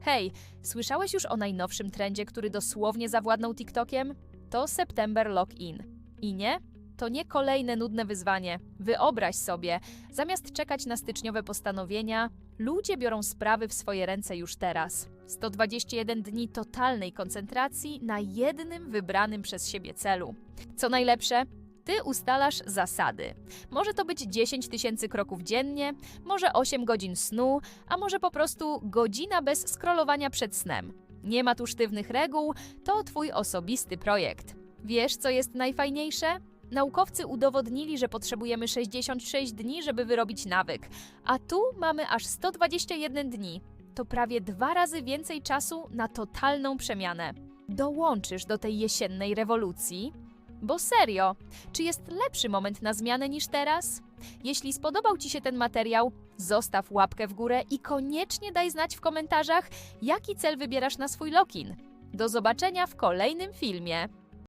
Hej, słyszałeś już o najnowszym trendzie, który dosłownie zawładnął TikTokiem? To September Lock-in. I nie? To nie kolejne nudne wyzwanie. Wyobraź sobie, zamiast czekać na styczniowe postanowienia, ludzie biorą sprawy w swoje ręce już teraz. 121 dni totalnej koncentracji na jednym wybranym przez siebie celu. Co najlepsze, ty ustalasz zasady. Może to być 10 tysięcy kroków dziennie, może 8 godzin snu, a może po prostu godzina bez scrollowania przed snem. Nie ma tu sztywnych reguł, to twój osobisty projekt. Wiesz, co jest najfajniejsze? Naukowcy udowodnili, że potrzebujemy 66 dni, żeby wyrobić nawyk, a tu mamy aż 121 dni. To prawie dwa razy więcej czasu na totalną przemianę. Dołączysz do tej jesiennej rewolucji? Bo serio, czy jest lepszy moment na zmianę niż teraz? Jeśli spodobał Ci się ten materiał, zostaw łapkę w górę i koniecznie daj znać w komentarzach, jaki cel wybierasz na swój lokin. Do zobaczenia w kolejnym filmie.